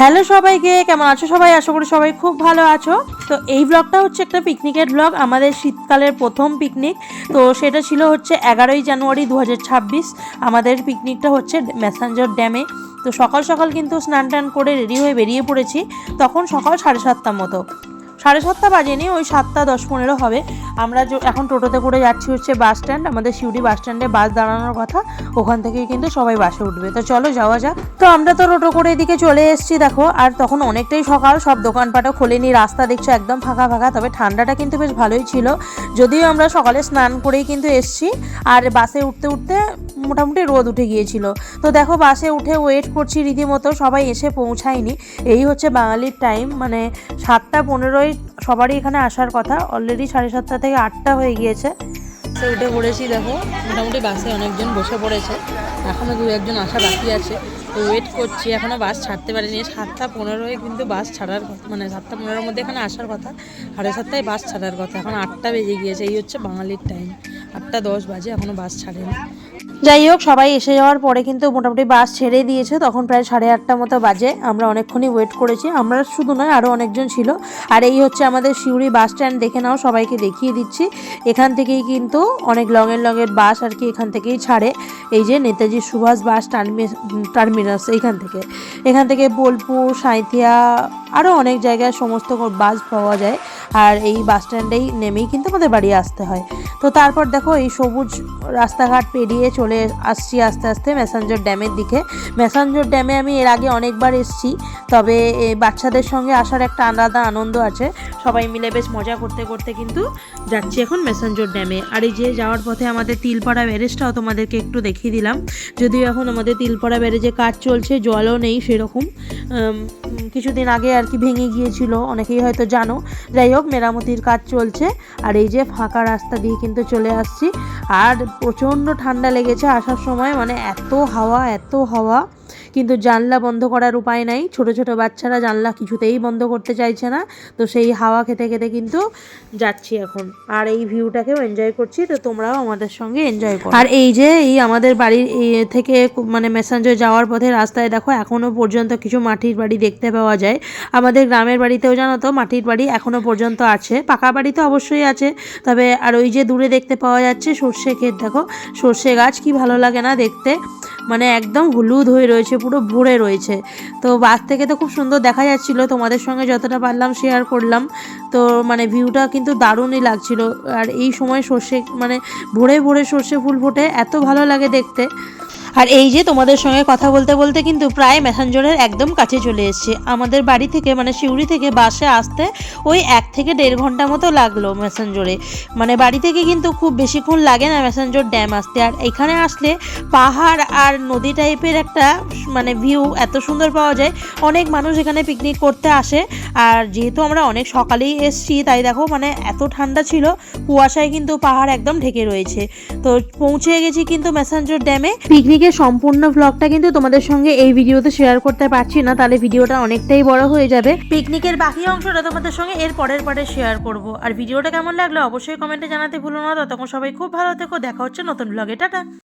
Hello সবাইকে, কেমন আছো সবাই? আশা করি সবাই খুব ভালো আছো। তো এই ব্লগটা হচ্ছে একটা পিকনিকের ব্লগ আমাদের শীতকালের প্রথম পিকনিক তো সেটা ছিল হচ্ছে এগারোই জানুয়ারি দু হাজার ছাব্বিশ। আমাদের পিকনিকটা হচ্ছে ম্যাসাঞ্জর ড্যামে। তো সকাল সকাল কিন্তু স্নান টান করে রেডি হয়ে বেরিয়ে পড়েছি। তখন সকাল সাড়ে সাতটার মতো। সাড়ে সাতটা বাজেনি, ওই সাতটা দশ পনেরো হবে। আমরা এখন টোটোতে করে যাচ্ছি হচ্ছে বাস স্ট্যান্ড, আমাদের শিউড়ি বাস স্ট্যান্ডে বাস দাঁড়ানোর কথা, ওখান থেকেই কিন্তু সবাই বাসে উঠবে। তো চলো যাওয়া যাক। তো আমরা তো টোটো করে এদিকে চলে এসেছি, দেখো, আর তখন অনেকটাই সকাল, সব দোকানপাটও খোলেনি, রাস্তা দেখছ একদম ফাঁকা ফাঁকা, তবে ঠান্ডাটা কিন্তু বেশ ভালোই ছিল। যদিও আমরা সকালে স্নান করেই কিন্তু এসেছি, আর বাসে উঠতে উঠতে মোটামুটি রোদ উঠে গিয়েছিল। তো দেখো, বাসে উঠে ওয়েট করছি, রীতিমতো সবাই এসে পৌঁছায়নি। এই হচ্ছে বাঙালির টাইম মানে সাতটা পনেরোই সবারই এখানে আসার কথা। অলরেডি সাড়ে সাতটা থেকে আটটা হয়ে গিয়েছে। তো উঠে পড়েছি, দেখো, মোটামুটি বাসে অনেকজন বসে পড়েছে। এখনও দু একজন আসা বাকি আছে। তো ওয়েট করছি এখনও বাস ছাড়তে পারিনি। সাতটা পনেরোয় কিন্তু বাস ছাড়ার মানে সাতটা পনেরোর মধ্যে এখানে আসার কথা। সাড়ে সাতটায় বাস ছাড়ার কথা। এখন আটটা বেজে গিয়েছে, এই হচ্ছে বাঙালির টাইম আটটা দশ বাজে এখনও বাস ছাড়েনি। যাই হোক, সবাই এসে যাওয়ার পরে কিন্তু মোটামুটি বাস ছেড়ে দিয়েছে। তখন প্রায় সাড়ে আটটা মতো বাজে। আমরা অনেকক্ষণই ওয়েট করেছি। আমরা শুধু নয় আরও অনেকজন ছিল। আর এই হচ্ছে আমাদের সিউড়ি বাস স্ট্যান্ড দেখে নাও, সবাইকে দেখিয়ে দিচ্ছি। এখান থেকেই কিন্তু অনেক লঙের লঙের বাস আর কি এখান থেকেই ছাড়ে। এই যে নেতাজি সুভাষ বাস টার্মি- টার্মিনাস এইখান থেকে। এখান থেকে বোলপুর সাঁইথিয়া আরও অনেক জায়গায় সমস্ত বাস পাওয়া যায়। আর এই বাস স্ট্যান্ডেই নেমেই কিন্তু আমাদের বাড়ি আসতে হয়। তো তারপর দেখো এই সবুজ রাস্তাঘাট পেরিয়ে চলে আসছি আস্তে আস্তে ম্যাসাঞ্জর ড্যামের দিকে। ম্যাসাঞ্জর ড্যামে আমি এর আগে অনেকবার এসেছি, তবে বাচ্চাদের সঙ্গে আসার একটা আলাদা আনন্দ আছে। সবাই মিলে বেশ মজা করতে করতে কিন্তু যাচ্ছি এখন ম্যাসাঞ্জর ড্যামে। আর এই যে যাওয়ার পথে আমাদের তিলপাড়া ব্যারেজটাও তোমাদেরকে একটু দেখিয়ে দিলাম। যদিও এখন আমাদের তিলপাড়া ব্যারেজে কাজ চলছে, জলও নেই সেরকম। কিছুদিন আগে আর কি ভেঙে গিয়েছিল, অনেকেই হয়তো জানো। যাই হোক, মেরামতির কাজ চলছে, আর এই যে ফাঁকা রাস্তা দিয়ে কিন্তু চলে আসছি। আর প্রচণ্ড ঠান্ডা লেগেছে আসার সময় মানে এত হাওয়া এত হাওয়া। কিন্তু জানলা বন্ধ করার উপায় নাই। ছোট ছোট বাচ্চারা জানলা কিছুতেই বন্ধ করতে চাইছে না। তো সেই হাওয়া খেতে খেতে কিন্তু যাচ্ছি এখন। আর এই ভিউটাকেও এনজয় করছি, তো তোমরাও আমাদের সঙ্গে এনজয় করো। আর এই যে, এই আমাদের বাড়ির থেকে মানে মেসাঞ্জর যাওয়ার পথে রাস্তায় দেখো, এখনও পর্যন্ত কিছু মাটির বাড়ি দেখতে পাওয়া যায়। আমাদের গ্রামের বাড়িতেও জানো তো, মাটির বাড়ি এখনও পর্যন্ত আছে। পাকা বাড়ি তো অবশ্যই আছে। তবে আর ওই যে দূরে দেখতে পাওয়া যাচ্ছে সর্ষে ক্ষেত, দেখো। সর্ষে গাছ কি ভালো লাগে না দেখতে। মানে একদম হলুদ হয়ে রয়েছে, পুরো ভরে রয়েছে। তো বাস থেকে তো খুব সুন্দর দেখা যাচ্ছিল, তোমাদের সঙ্গে যতটা পারলাম শেয়ার করলাম। তো মানে ভিউটা কিন্তু দারুণই লাগছিল। আর এই সময় সর্ষে মানে ভোরে ভোরে সর্ষে ফুল ফোটে, এত ভালো লাগে দেখতে। আর এই যে তোমাদের সঙ্গে কথা বলতে বলতে কিন্তু প্রায় ম্যাসাঞ্জরের একদম কাছে চলে এসেছে। আমাদের বাড়ি থেকে মানে সিউড়ি থেকে বাসে আসতে ওই এক থেকে দেড় ঘণ্টা মতো লাগল ম্যাসাঞ্জরে মানে বাড়ি থেকে কিন্তু খুব বেশিক্ষণ লাগে না ম্যাসাঞ্জর ড্যাম আসতে। আর এখানে আসলে পাহাড় আর নদী টাইপের একটা মানে ভিউ এত সুন্দর পাওয়া যায়। অনেক মানুষ এখানে পিকনিক করতে আসে। আর যেহেতু আমরা অনেক সকালেই এসছি, তাই দেখো মানে এত ঠান্ডা ছিল, কুয়াশায় কিন্তু পাহাড় একদম ঢেকে রয়েছে। তো পৌঁছে গেছি কিন্তু ম্যাসাঞ্জর ড্যামে। পিকনিকের সম্পূর্ণ ব্লগটা কিন্তু তোমাদের সঙ্গে এই ভিডিওতে শেয়ার করতে পারছি না, তাহলে ভিডিওটা অনেকটাই বড় হয়ে যাবে। পিকনিকের বাকি অংশটা তোমাদের সঙ্গে এর পরের পরে শেয়ার করব। আর ভিডিওটা কেমন লাগল অবশ্যই কমেন্টে জানাতে ভুলো না। ততক্ষণ সবাই খুব ভালো থেকো। দেখা হচ্ছে নতুন ব্লগে টাটা!